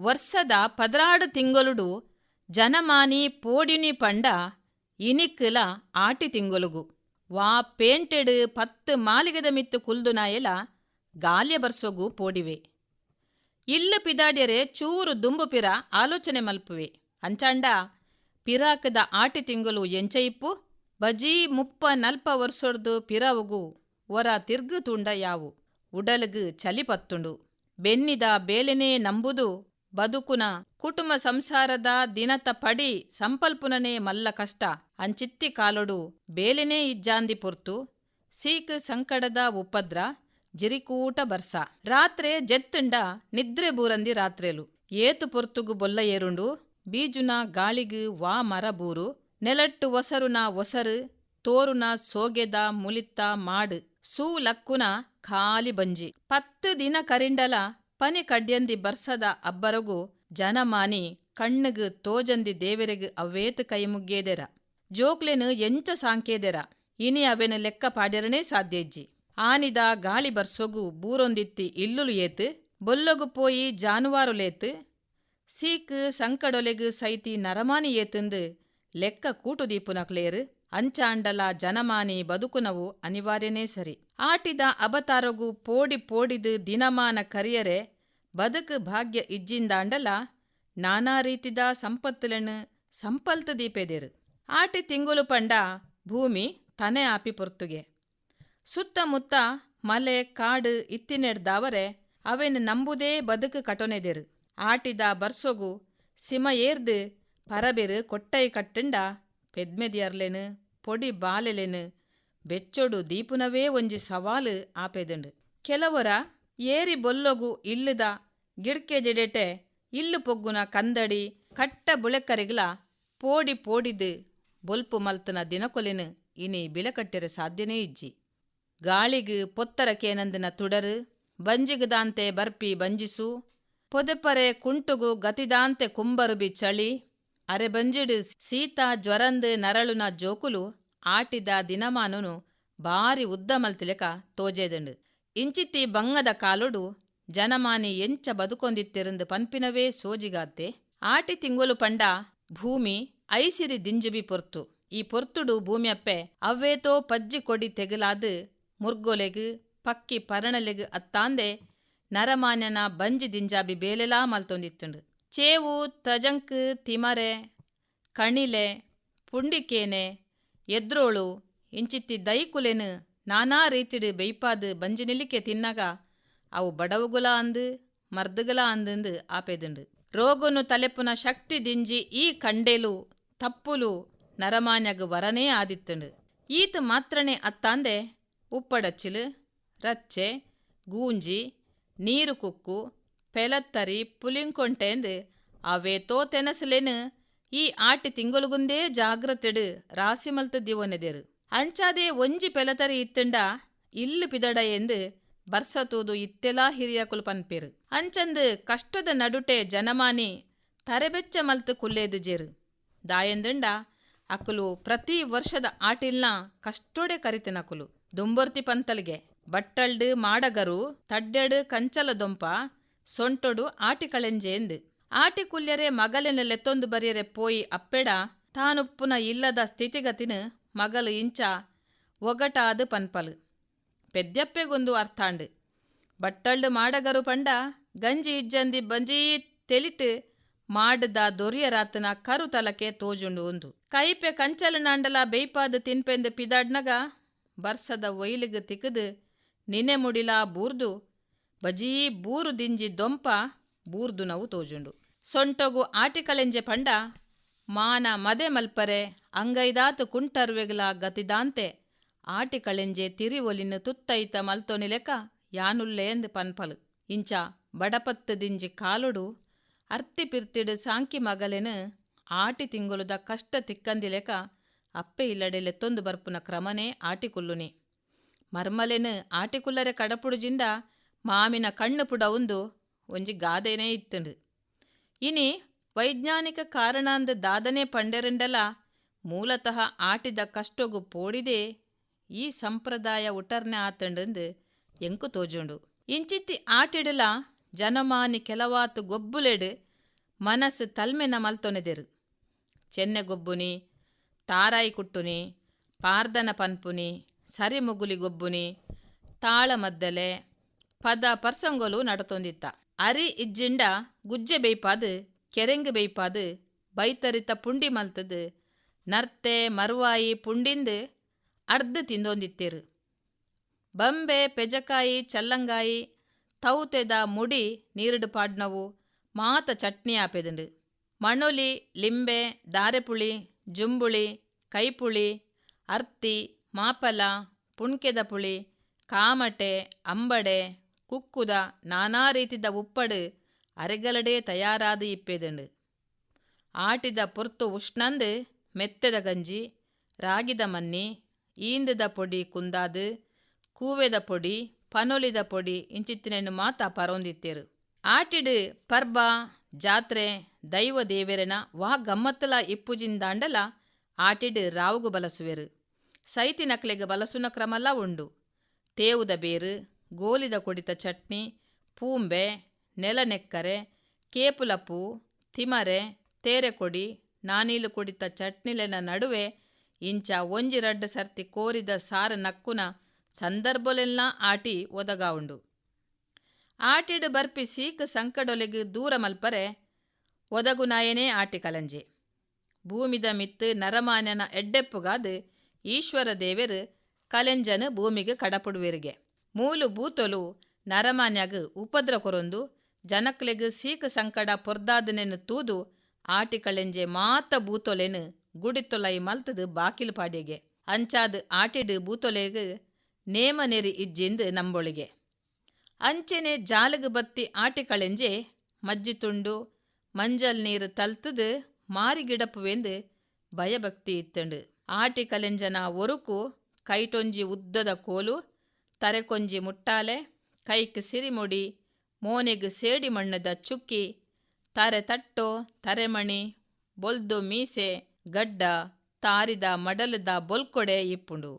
ವರ್ಷದ ಪದರಾಡು ತಿಂಗಳುಡು ಜನಮಾನಿ ಪೋಡಿನಿ ಪಂಡ ಇನಿಕ್ಕಲ ಆಟಿ ತಿಂಗಳುಗು ವಾ ಪೇಂಟೆಡ್ ಪತ್ತು ಮಾಲಿಗದ ಮಿತ್ತು ಕುಲ್ದುನಾಯಲ ಗಾಲ್ಯ ಬರ್ಸೋಗು ಪೋಡಿವೆ. ಇಲ್ಲ ಪಿದಾಡ್ಯರೆ ಚೂರು ದುಂಬು ಪಿರ ಆಲೋಚನೆ ಮಲ್ಪುವೆ. ಅಂಚಾಂಡ ಪಿರಾಕದ ಆಟಿ ತಿಂಗಳು ಎಂಚ ಇಪ್ಪು ಬಜಿ ಮುಪ್ಪ ನಲ್ಪ ವರ್ಷೊಡ್ದು ಪಿರವುಗು ಒರ ತಿರ್ಗು ತುಂಡ ಯಾವು. ಉಡಲಗು ಚಲಿ ಪತ್ತುಂಡು. ಬೆನ್ನಿದ ಬೇಲೆನೇ ನಂಬುದು ಬದುಕುನ ಕುಟುಂಬ ಸಂಸಾರದ ದಿನತ ಪಡಿ ಸಂಪಲ್ಪುನನೇ ಮಲ್ಲ ಕಷ್ಟ. ಅಂಚಿತ್ತಿ ಕಾಲೊಡು ಬೇಲೆನೇ ಇಜ್ಜಾಂದಿ ಪೊರ್ತು. ಸೀಕ್ ಸಂಕಡದ ಉಪದ್ರ ಜಿರಿಕೂಟ ಬರ್ಸ. ರಾತ್ರೆ ಜೆತ್ತಂಡ ನಿದ್ರೆ ಬೂರಂದಿ ರಾತ್ರೆಲು. ಏತು ಪೊರ್ತುಗು ಬೊಲ್ಲ ಏರುಂಡು. ಬೀಜುನ ಗಾಳಿಗು ವಾ ಮರ ಬೂರು. ನೆಲಟ್ಟು ಒಸರುನ ಒಸರು. ತೋರುನ ಸೋಗೆದ ಮುಲಿತ್ತ ಮಾಡು. ಸೂ ಲಕ್ಕುನ ಖಾಲಿ ಬಂಜಿ. ಪತ್ತು ದಿನ ಕರಿಂಡಲ ಪನಿ ಕಡ್ಯಂದಿ ಬರ್ಸದ ಅಬ್ಬರಗು ಜನಮಾನಿ ಕಣ್ಣುಗು ತೋಜಂದಿ ದೇವರಿಗು ಅವೇತು ಕೈ ಮುಗ್ಗೇದೆರ ಜೋಕ್ಲೆನು ಎಂಚ ಸಾಂಕೇದೆರ. ಇನಿ ಅವೆನ್ ಲೆಕ್ಕ ಪಾಡ್ಯರನೇ ಸಾಧ್ಯಜ್ಜಿ. ಆನಿದ ಗಾಳಿ ಬರ್ಸೊಗು ಬೂರೊಂದಿತ್ತಿ ಇಲ್ಲುಲು ಏತು, ಬೊಲ್ಲೊಗು ಪೋಯಿ ಜಾನುವಾರುಲೇತ್ ಸೀಕ್ ಸಂಕಡೊಲೆಗು ಸೈತಿ ನರಮಾನಿ ಏತುಂದು ಲೆಕ್ಕ ಕೂಟುದೀಪುನಕ್ಲೇರು ಅಂಚಾಂಡಲ ಜನಮಾನಿ ಬದುಕುನವು ಅನಿವಾರ್ಯನೇ ಸರಿ. ಆಟಿದ ಅಬತಾರಗು ಪೋಡಿ ಪೋಡಿದು ದಿನಮಾನ ಕರಿಯರೆ, ಬದುಕು ಭಾಗ್ಯ ಇಜ್ಜಿಂದಾಂಡಲ ನಾನಾ ರೀತಿದ ಸಂಪತ್ತಲನ್ನು ಸಂಪಲ್ತ ದೀಪೆದೆರು ಆಟಿ ತಿಂಗುಲು ಪಂಡ ಭೂಮಿ ತನೆ ಆಪಿ ಪೊರ್ತುಗೆ. ಸುತ್ತಮುತ್ತ ಮಲೆ, ಕಾಡು ಇತ್ತಿನೆಡ್ದಾವರೆ ಅವೆನ್ ನಂಬುದೇ ಬದುಕು ಕಟೊನೆದೆರು. ಆಟಿದ ಬರ್ಸೊಗು ಸಿಮ ಏರ್ದು ಪರಬೆರು ಕೊಟ್ಟೈ ಕಟ್ಟಂಡ ಪೆದ್ಮೆದಿಯರ್ಲೆನು, ಪೊಡಿ ಬಾಲೆಲೆನು, ಬೆಚ್ಚೊಡು ದೀಪುನವೇ ಒಂಜಿ ಸವಾಲು ಆಪೆದುಂಡು. ಕೆಲವರ, ಏರಿ ಬೊಲ್ಲೊಗು ಇಲ್ಲದ ಗಿಡ್ಕೆ ಜಿಡೆಟೆ, ಇಲ್ಲು ಪೊಗ್ಗುನ ಕಂದಡಿ, ಕಟ್ಟ ಬುಳೆಕರಿಗ್ಲ ಪೋಡಿ ಪೋಡಿದು ಬೊಲ್ಪು ಮಲ್ತನ ದಿನಕೊಲೆನು ಇನಿ ಬಿಲಕಟ್ಟೆರೆ ಸಾಧ್ಯನೇ ಇಜ್ಜಿ. ಗಾಳಿಗ್ ಪೊತ್ತರ ಕೇನಂದಿನ ತುಡರು ಬಂಜಿಗದಾಂತೆ ಬರ್ಪಿ ಬಂಜಿಸು, ಪೊದೆಪರೆ ಕುಂಟುಗು ಗತಿದಾಂತೆ ಕುಂಬರುಬಿ ಚಳಿ ಅರೆ ಸೀತ ಜ್ವರಂದು ನರಳುನ ಜೋಕುಲು ಆಟಿದ ದಿನಮಾನುನು ಬಾರಿ ಉದ್ದ ಮಲ್ತಿಲೆಕ ತೋಜೇದುಂಡು. ಇಂಚಿತ್ತಿ ಬಂಗದ ಕಾಲುಡು ಜನಮಾನಿ ಎಂಚ ಬದುಕೊಂದಿತ್ತಿರಂದು ಪನ್ಪಿನವೇ ಸೋಜಿಗಾತ್ತೆ. ಆಟಿ ತಿಂಗುಲು ಪಂಡ ಭೂಮಿ ಐಸಿರಿ ದಿಂಜುಬಿ ಪೊರ್ತು. ಈ ಪೊರ್ತುಡು ಭೂಮಿಯಪ್ಪೆ ಅವ್ವೇತೋ ಪಜ್ಜಿ ಕೊಡಿ ತೆಗಲಾದು ಮುರ್ಗೊಲೆಗು ಪಕ್ಕಿ ಪರಣಲೆಗು ಅತ್ತಾಂದೆ ನರಮಾನ್ಯನ ಬಂಜಿ ದಿಂಜಾಬಿ ಬೇಲೆಲಾ ಮಲ್ತೊಂದಿತ್ತುಂಡು. ಚೇವು, ತಜಂಕ್, ತಿಮರೆ, ಕಣಿಲೆ, ಪುಂಡಿಕೇನೆ, ಎದ್ರೋಳು, ಇಂಚಿತ್ತಿ ದೈಕುಲೆನು, ನಾನಾ ರೀತಿಡು ಬೈಪಾದ ಬಂಜಿನಿಲಿಕೆ ತಿನ್ನಗ ಅವು ಬಡವುಗುಲ ಅಂದು, ಮರ್ದುಗುಲ ಅಂದಂದು ಆಪೆದುಂಡು. ರೋಗನು ತಲೆಪುನ ಶಕ್ತಿ ದಿಂಜಿ ಈ ಕಂಡೆಲು, ತಪ್ಪುಲು ನರಮಾನ್ಯಗು ವರನೇ ಆದಿತ್ತುಂಡು. ಈತ ಮಾತ್ರನೇ ಅತ್ತಾಂದೆ ಉಪ್ಪಡಚ್ಚಿಲು, ರಚ್ಚೆ, ಗೂಂಜಿ, ನೀರು ಕುಕ್ಕು ಪೆಲತ್ತರಿ ಅವೇ ತೋ ತೆನಸಲೇನು, ಈ ಆಟಿ ತಿಂಗೊಲುಗುಂದೇ ಜಾಗ್ರತೆಡು ರಾಸಿ ಮಲ್ತದಿವೊನೆದೆರು ಅಂಚಾದೆ ಒಂಜಿ ಪೆಲತರಿ ಇತ್ತುಂಡ ಇಲ್ಲು ಪಿದಡ ಎಂದು ಬರ್ಸತೂದು ಇತ್ತೆಲಾ ಹಿರಿಯಕುಲು ಪನ್ಪೇರು ಅಂಚಂದು ಕಷ್ಟದ ನಡುಟೆ ಜನಮಾನಿ ತರೆಬೆಚ್ಚ ಮಲ್ತು ಕುಲ್ಲೇದು ಜೇರು. ದಾಯಂದುಂಡ ಅಕುಲು ಪ್ರತಿ ವರ್ಷದ ಆಟಿಲ್ನ ಕಷ್ಟೋಡೆ ಕರಿತೆನಕುಲು ದುಂಬೊರ್ತಿ ಪಂತಲ್ಗೆ ಬಟ್ಟಲ್ಡ್ ಮಾಡಗರು ತಡ್ಡೆಡು ಕಂಚಲ ದೊಂಪ ಸೊಂಟೊಡು ಆಟಿ ಕಳೆಂಜೇಂದು ಆಟಿ ಕುಲ್ಯರೆ ಮಗಲಿನ ಲೆತ್ತೊಂದು ಬರಿಯರೆ ಪೋಯಿ ಅಪ್ಪೆಡ, ತಾನುಪ್ಪುನ ಇಲ್ಲದ ಸ್ಥಿತಿಗತಿನ ಮಗಲು ಇಂಚ ಒಗಟಾದು ಪನ್ಪಲು. ಪೆದ್ಯಪ್ಪೆಗೊಂದು ಅರ್ಥಾಂಡು. ಬಟ್ಟಳ್ಳು ಮಾಡಗರು ಪಂಡ, ಗಂಜಿ ಇಜ್ಜಂದಿ ಬಂಜೀ ತೆಲಿಟ್ಟು ಮಾಡದ ದೊರಿಯರಾತನ ಕರು ತಲಕೆ ತೋಜುಂಡು ಒಂದು ಕೈಪೆ ಕಂಚಲು ನಾಂಡಲ ಬೇಯ್ಪಾದ ತಿನ್ಪೆಂದು ಪಿದಾಡ್ನಗ, ಬರ್ಸದ ಒಯ್ಲಿಗೆ ತಿಕ್ಕದು ನಿನೆ ಮುಡಿಲಾ ಬೂರ್ದು ಬಜೀ ಬೂರು ದಿಂಜಿ ದೊಂಪ ಬೂರ್ದು ನಾವು ತೋಜುಂಡು. ಸೊಂಟೊಗು ಆಟಿಕಳೆಂಜೆ ಪಂಡ ಮಾನ ಮದೆ ಮಲ್ಪರೆ ಅಂಗೈದಾತು ಕುಂಟರ್ವೆಗ್ಲ ಗತಿದಾಂತೆ ಆಟಿಕಳೆಂಜೆ ತಿರಿ ಒಲಿನ ತುತ್ತೈತ ಮಲ್ತೊನಿಲೆಕ ಯಾನುಲ್ಲೇಂದ್ ಪನ್ಪಲು. ಇಂಚ ಬಡಪತ್ತು ದಿಂಜಿ ಕಾಲುಡು ಅರ್ತಿ ಪಿರ್ತಿಡು ಸಾಂಕಿ ಮಗಲೆನು ಆಟಿ ತಿಂಗುಲುದ ಕಷ್ಟ ತಿಕ್ಕಂದಿಲೆಕ ಅಪ್ಪೆ ಇಲ್ಲಡೆ ಲೆತ್ತೊಂದು ಬರ್ಪುನ ಕ್ರಮನೇ ಆಟಿಕುಲ್ಲುನಿ ಮರ್ಮಲೆನು ಆಟಿಕುಲ್ಲರೆ ಕಡಪುಡುಜಿಂಡ ಮಾಮಿನ ಕಣ್ಣು ಪುಡ ಒಂದು ಒಂಜಿ ಗಾದೆನೇ ಇತ್ತುಂಡು. ಇನಿ ವೈಜ್ಞಾನಿಕ ಕಾರಣಾಂದ ದಾದನೆ ಪಂಡೆರೆಂಡಲ ಮೂಲತಃ ಆಟಿದ ಕಷ್ಟೊಗು ಪೋಡಿದೆ ಈ ಸಂಪ್ರದಾಯ ಉಟರ್ನೆ ಆತಂಡು ಎಂಕು ತೋಜುಂಡು. ಇಂಚಿತ್ತಿ ಆಟಿಡಲ ಜನಮಾನಿ ಕೆಲವಾತು ಗೊಬ್ಬುಲೆಡು ಮನಸ್ಸು ತಲ್ಮೆನ ಮಲ್ತೊನೆದೆರು. ಚೆನ್ನೆಗೊಬ್ಬುನಿ ತಾರಾಯಿ ಕುಟ್ಟುನಿ, ಪಾರ್ದನ ಪನ್ಪುನಿ, ಸರಿಮುಗುಲಿ ಗೊಬ್ಬುನಿ, ತಾಳ ಮದ್ದಲೆ ಪದ ಪರ್ಸಂಗೊಲು ನಡತೊಂದಿತ್ತ. ಅರಿ ಇಜ್ಜಿಂಡ ಗುಜ್ಜೆ ಬೇಯ್ಪಾದು, ಕೆರೆಂಗ್ ಬೇಯ್ಪಾದು, ಬೈತರಿತ ಪುಂಡಿ ಮಲ್ತದು, ನರ್ತೆ ಮರ್ವಾಯಿ ಪುಂಡಿಂದು ಅರ್ಧ ತಿಂದೊಂದಿತ್ತೇರು. ಬಂಬೆ ಪೆಜಕಾಯಿ ಚಲ್ಲಂಗಾಯಿ ತೌತೆದ ಮುಡಿ ನೀರಿಡು ಪಾಡ್ನವು ಮಾತ ಚಟ್ನಿ ಆಪೆದುಂಡು. ಮಣುಲಿ, ಲಿಂಬೆ, ದಾರೆಪುಳಿ, ಜುಂಬುಳಿ, ಕೈಪುಳಿ, ಅರ್ತಿ, ಮಾಪಲ, ಪುಣ್ಕೆದ ಪುಳಿ, ಕಾಮಟೆ, ಅಂಬಡೆ ಕುಕ್ಕುದ ನಾನಾ ರೀತಿದ ಉಪ್ಪಡು ಅರೆಗಲಡೆ ತಯಾರಾದ ಇಪ್ಪೆದಂಡು. ಆಟಿದ ಪೊರ್ತು ಉಷ್ಣಂದು ಮೆತ್ತೆದ ಗಂಜಿ, ರಾಗಿದ ಮನ್ನಿ, ಈಂದದ ಪೊಡಿ ಕುಂದಾದು, ಕೂವೆದ ಪೊಡಿ, ಪನೊಲಿದ ಪೊಡಿ ಇಂಚಿತ್ತಿನನ್ನು ಮಾತ ಪರೊಂದಿತ್ತೇರು. ಆಟಿಡು ಪರ್ಬ, ಜಾತ್ರೆ, ದೈವ ದೇವೆರನ ವಾ ಗಮ್ಮತ್ತಲ ಇಪ್ಪುಜಿಂದಾಂಡಲ ಆಟಿಡು ರಾವುಗು ಬಲಸುವೆರು. ಸೈತಿನಕ್ಲೆಗ್ ಬಲಸುನ ಕ್ರಮಲ್ಲ ಉಂಡು. ತೇವುದ ಬೇರು ಗೋಲಿದ ಕುಡಿತ ಚಟ್ನಿ, ಪೂಂಬೆ, ನೆಲನೆಕ್ಕರೆ ಕೇಪುಲಪು ತಿಮರೆ, ತೇರೆಕೊಡಿ, ನಾನೀಲು ಕುಡಿತ ಚಟ್ನಿಲೆನ ನಡುವೆ ಇಂಚ ಒಂಜಿ ರಡ್ಡ ಸರ್ತಿ ಕೋರಿದ ಸಾರ ನಕ್ಕುನ ಸಂದರ್ಭಲೆಲ್ಲ ಆಟಿ ಒದಗಾವುಂಡು. ಉಂಡು ಆಟಿಡು ಬರ್ಪಿ ಸೀಕ್ ಸಂಕಡೊಲೆಗೆ ದೂರ ಮಲ್ಪರೆ ಒದಗು ನಾಯನೇ ಆಟಿ ಕಲಂಜೆ. ಭೂಮಿದ ಮಿತ್ತು ನರಮಾನ್ಯನ ಎಡ್ಡೆಪ್ಪುಗಾದು ಈಶ್ವರ ದೇವೆರು ಕಲೆಂಜನು ಭೂಮಿಗೆ ಕಡಪುಡುವೆರಿಗೆ. ಮೂಲು ಬೂತೊಲು ನರಮಾನ್ಯಾಗ ಉಪದ್ರ ಕೊರೊಂದು, ಜನಕ್ಲೆಗ್ ಸೀಕ ಸಂಕಡ ಪೊರ್ದಾದನೆನು ತೂದು, ಆಟಿಕಳೆಂಜೆ ಮಾತ ಬೂತೊಲೆನು ಗುಡಿತೊಲೈ ಮಲ್ತದು ಬಾಕಿಲು ಪಾಡಿಗೆ ಅಂಚಾದ್ ಆಟಿಡು ಬೂತೊಲೆಗ್ ನೇಮ ನೆರಿ ಇಜ್ಜಿಂದು ನಂಬೊಳಿಗೆ. ಅಂಚೆನೆ ಜಾಲಗ್ ಬತ್ತಿ ಆಟಿಕಳೆಂಜೆ ಮಜ್ಜಿ ತುಂಡು ಮಂಜಲ್ ನೀರು ತಲ್ತದು ಮಾರಿಗಿಡಪುವೆಂದು ಭಯಭಕ್ತಿ ಇತ್ತಂಡು. ಆಟಿ ಕಲೆಂಜನ ಒರುಕು ಕೈಟೊಂಜಿ ಉದ್ದದ ಕೋಲು ತರೆಕೊಂಜಿ ಮುಟ್ಟಾಲೆ, ಕೈಕ್ ಸಿರಿಮುಡಿ ಮೋನೆಗ್ ಸೇಡಿ ಮಣ್ಣದ ಚುಕ್ಕಿ, ತಾರೆ ತಟ್ಟು, ತರೆಮಣಿ, ಬೊಲ್ದು ಮೀಸೆ, ಗಡ್ಡ, ತಾರಿದ ಮಡಲದ ಬೊಲ್ಕೊಡೆ ಇಪ್ಪುಂಡು.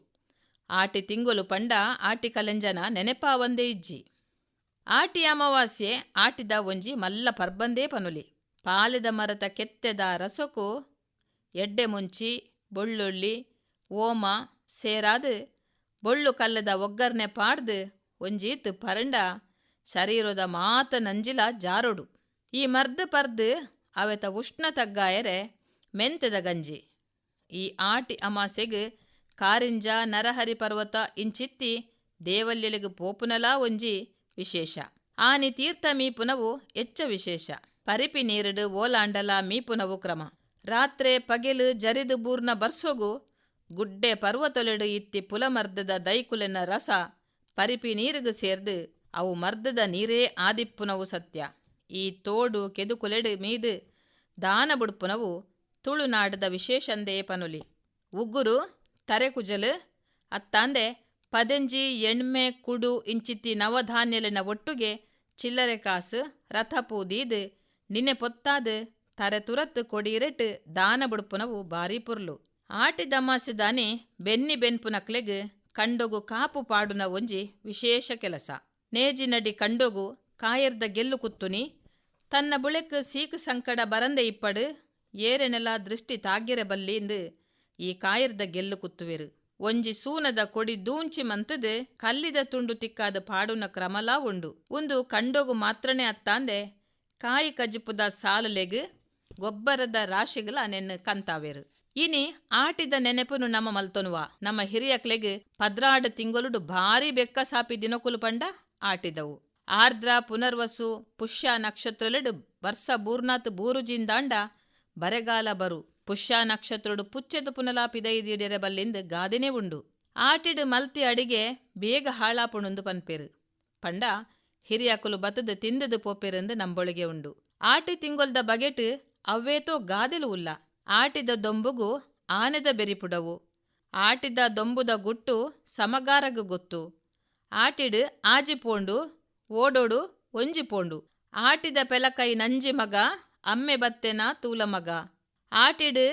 ಆಟಿ ತಿಂಗುಲು ಪಂಡ ಆಟಿ ಕಲೆಂಜನ ನೆನೆಪಾವಂದೇ ಇಜ್ಜಿ. ಆಟಿ ಅಮಾವಾಸ್ಯೆ ಆಟಿದ ಒಂಜಿ ಮಲ್ಲ ಪರ್ಬಂದೇ ಪನುಲಿ. ಪಾಲೆದ ಮರದ ಕೆತ್ತೆದ ರಸಕು, ಎಡ್ಡೆ ಮುಂಚಿ, ಬೊಳ್ಳುಳ್ಳಿ, ಓಮ ಸೇರಾದು ಬೊಳ್ಳು ಕಲ್ಲದ ಒಗ್ಗರ್ನೆ ಪಾಡ್ದು ಒಂಜೀತ್ ಪರಂಡ, ಶರೀರದ ಮಾತ ನಂಜಿಲ ಜಾರೊಡು. ಈ ಮರ್ದ ಪರ್ದ್ ಅವೆತ ಉಷ್ಣ ತಗ್ಗಾಯರೆ ಮೆಂತೆದ ಗಂಜಿ. ಈ ಆಟಿ ಅಮಾಸೆಗ್ ಕಾರಿಂಜ, ನರಹರಿ ಪರ್ವತ ಇಂಚಿತ್ತಿ ದೇವಲ್ಯಲಿಗೆ ಪೋಪುನಲಾ ಒಂಜಿ ವಿಶೇಷ. ಆನಿ ತೀರ್ಥ ಮೀಪುನವು ಎಚ್ಚ ವಿಶೇಷ. ಪರಿಪಿ ನೀರಿಡು ಓಲಾಂಡಲ ಮೀಪುನವು ಕ್ರಮ. ರಾತ್ರೆ ಪಗೆಲು ಜರಿದು ಬೂರ್ನ ಬರ್ಸೋಗು ಗುಡ್ಡೆ ಪರ್ವತೊಲೆಡು ಇತ್ತಿ ಪುಲಮರ್ದದ ದೈಕುಲೆನ ರಸ ಪರಿಪಿ ನೀರಿಗು ಸೇರ್ದು ಅವು ಮರ್ದದ ನೀರೇ ಆದಿಪ್ಪುನವು ಸತ್ಯ. ಈ ತೋಡು ಕೆದುಕುಲೆಡು ಮೀದು ದಾನ ಬುಡ್ಪುನವು ತುಳುನಾಡದ ವಿಶೇಷಂದೇ ಪನುಲಿ. ಉಗುರು, ತರೆಕುಜಲು, ಅತ್ತಾಂದೆ, ಪದೆಂಜಿ, ಎಣ್ಮೆ, ಕುಡು ಇಂಚಿತ್ತಿ ನವಧಾನ್ಯಲಿನ ಒಟ್ಟುಗೆ ಚಿಲ್ಲರೆ ಕಾಸು ರಥಪೂದೀದು ನಿನ್ನೆ ಪೊತ್ತಾದು, ತರೆ ತುರತ್ತು ಕೊಡಿರೆಟ್ ದಾನ ಬುಡ್ಪುನವು ಬಾರಿ ಪುರ್ಲು. ಆಟಿ ದಮಾಸಿದಾನೆ ಬೆನ್ನಿ ಬೆನ್ಪುನಕ್ಲೆಗ್ ಕಂಡೊಗು ಕಾಪು ಪಾಡುನ ಒಂಜಿ ವಿಶೇಷ ಕೆಲಸ. ನೇಜಿನಡಿ ಕಂಡೊಗು ಕಾಯರ್ದ ಗೆಲ್ಲು ಕುತ್ತುನಿ, ತನ್ನ ಬುಳೆಕ್ ಸೀಕು ಸಂಕಡ ಬರಂದೆ ಇಪ್ಪಡು ಏರೆನೆಲ ದೃಷ್ಟಿ ತಾಗ್ಯರೆ ಬಲ್ಲಿಂದು ಈ ಕಾಯರ್ದ ಗೆಲ್ಲು ಕುತ್ತುವೆರು. ಒಂಜಿ ಸೂನದ ಕೊಡಿ ದೂಂಚಿ ಮಂತದೆ ಕಲ್ಲಿದ ತುಂಡು ತಿಕ್ಕಾದ ಪಾಡುನ ಕ್ರಮಲಾ ಉಂಡು. ಒಂದು ಕಂಡೋಗು ಮಾತ್ರನೇ ಅತ್ತಾಂದೆ ಕಾಯಿ ಕಜಿಪುದ ಸಾಲುಲೆಗ್ ಗೊಬ್ಬರದ ರಾಶಿಗಳ ನೆನ್ನು ಕಂತಾವೆರು. ಇನಿ ಆಟಿದ ನೆನಪುನು ನಮ್ಮ ಮಲ್ತೊನುವ. ನಮ್ಮ ಹಿರಿಯಕ್ಲೆಗ್ ಪದ್ರಾಡ್ ತಿಂಗೊಲುಡು ಭಾರಿ ಬೆಕ್ಕ ಸಾಪಿ ದಿನಕುಲು ಪಂಡ ಆಟಿದವು. ಆರ್ದ್ರ, ಪುನರ್ವಸು, ಪುಷ್ಯ ನಕ್ಷತ್ರಲೆಡು ಬರ್ಸ ಬೂರ್ನಾತ್ ಬೂರುಜಿಂದಾಂಡ ಬರೆಗಾಲ ಬರು. ಪುಷ್ಯ ನಕ್ಷತ್ರಡು ಪುಚ್ಚೆದ ಪುನಲಾಪಿದೈದಿಡೆರೆ ಬಲ್ಲಿಂದ್ ಗಾದೆನೇ ಉಂಡು. ಆಟಿಡು ಮಲ್ತಿ ಅಡಿಗೆ ಬೇಗ ಹಾಳಾಪುಣುಂದು ಪನ್ಪೇರು. ಪಂಡ ಹಿರಿಯಕುಲು ಬತದ ತಿಂದದು ಪೋಪೆರೆಂದು ನಂಬೊಳಿಗೆ ಉಂಡು. ಆಟಿ ತಿಂಗೊಲ್ದ ಬಗೆಟ್ ಅವ್ವೇತೋ ಗಾದೆಲು ಉಲ್ಲ. ಆಟಿದ ದೊಂಬುಗು ಆನೆದ ಬೆರಿಪುಡವು. ಆಟಿದ ದೊಂಬುದ ಗುಟ್ಟು ಸಮಗಾರಗ ಗೊತ್ತು. ಆಟಿಡು ಆಜಿಪೋಂಡು ಓಡೋಡು ಒಂಜಿಪೋಂಡು ಆಟಿದ ಪೆಲಕೈ ನಂಜಿ ಮಗ, ಅಮ್ಮೆ ಬತ್ತೆನ ತೂಲ ಮಗ. ಆಟಿಡು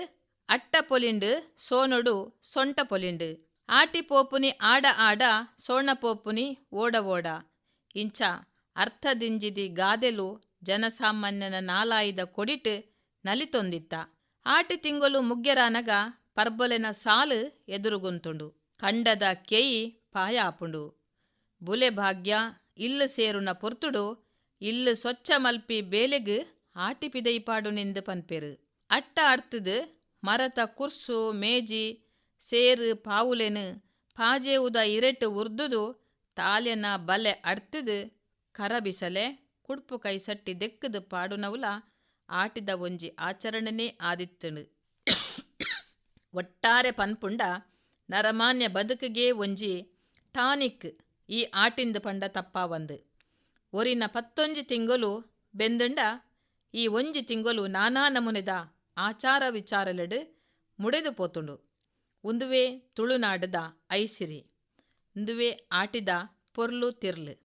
ಅಟ್ಟ ಪೊಲಿಂಡು, ಸೋನೊಡು ಸೊಂಟ ಪೊಲಿಂಡು. ಆಟಿ ಪೋಪುನಿ ಆಡ ಆಡ, ಸೋಣ ಪೋಪುನಿ ಓಡ ಓಡ. ಇಂಚ ಅರ್ಥದಿಂಜಿದಿ ಗಾದೆಲು ಜನಸಾಮಾನ್ಯನ ನಾಲಾಯಿದ ಕೊಡಿಟ್ ನಲಿತೊಂದಿತ್ತ. ಆಟಿ ತಿಂಗಳು ಮುಗ್ಗೆರಾನಗ ಪರ್ಬೊಲೆನ ಸಾಲು ಎದುರುಗುಂತುಂಡು. ಕಂಡದ ಕೇಯಿ ಪಾಯ ಆಪುಂಡು. ಬುಲೆ ಭಾಗ್ಯ, ಇಲ್ಲ ಸೇರುನ ಪೊರ್ತುಡು, ಇಲ್ಲ ಸ್ವಚ್ಛ ಮಲ್ಪಿ ಬೇಲೆಗು ಆಟಿ ಪಿದೈಪಾಡು ನಿಂದು ಪನ್ಪೆರು. ಅಟ್ಟ ಅರ್ತದು ಮರತ ಕುರ್ಸು, ಮೇಜಿ, ಸೇರು, ಪಾವುಲೆನು, ಪಾಜೆ ಉದ ಇರೆಟು ಉರ್ದುದು, ತಾಲೆನ ಬಲೆ ಅಡ್ತದು, ಕರಬಿಸಲೆ, ಕುಡ್ಪು ಕೈಸಟ್ಟಿ ದೆಕ್ಕದು ಪಾಡುನವುಲ ಆಟಿದ ಒಂಜಿ ಆಚರಣೆನೇ ಆದಿತ್ತುಂಡು ಒಟ್ಟಾರೆ ಪನ್ಪುಂಡ ನರಮಾನ್ಯ ಬದುಕಿಗೆ ಒಂಜಿ ಟಾನಿಕ್ ಈ ಆಟಿಂದು ಪಂಡ ತಪ್ಪಾವಂದು ಒರಿನ ಪತ್ತೊಂಜಿ ತಿಂಗಳು ಬೆಂದುಂಡ ಈ ಒಂಜಿ ತಿಂಗಳು ನಾನಾ ನಮುನೆದ ಆಚಾರ ವಿಚಾರಲೆಡು ಮುಡೆದು ಪೋತುಂಡು. ಉಂದುವೆ ತುಳುನಾಡದ ಐಸಿರಿ. ಉಂದುವೆ ಆಟಿದ ಪೊರ್ಲು ತಿರ್ಲು.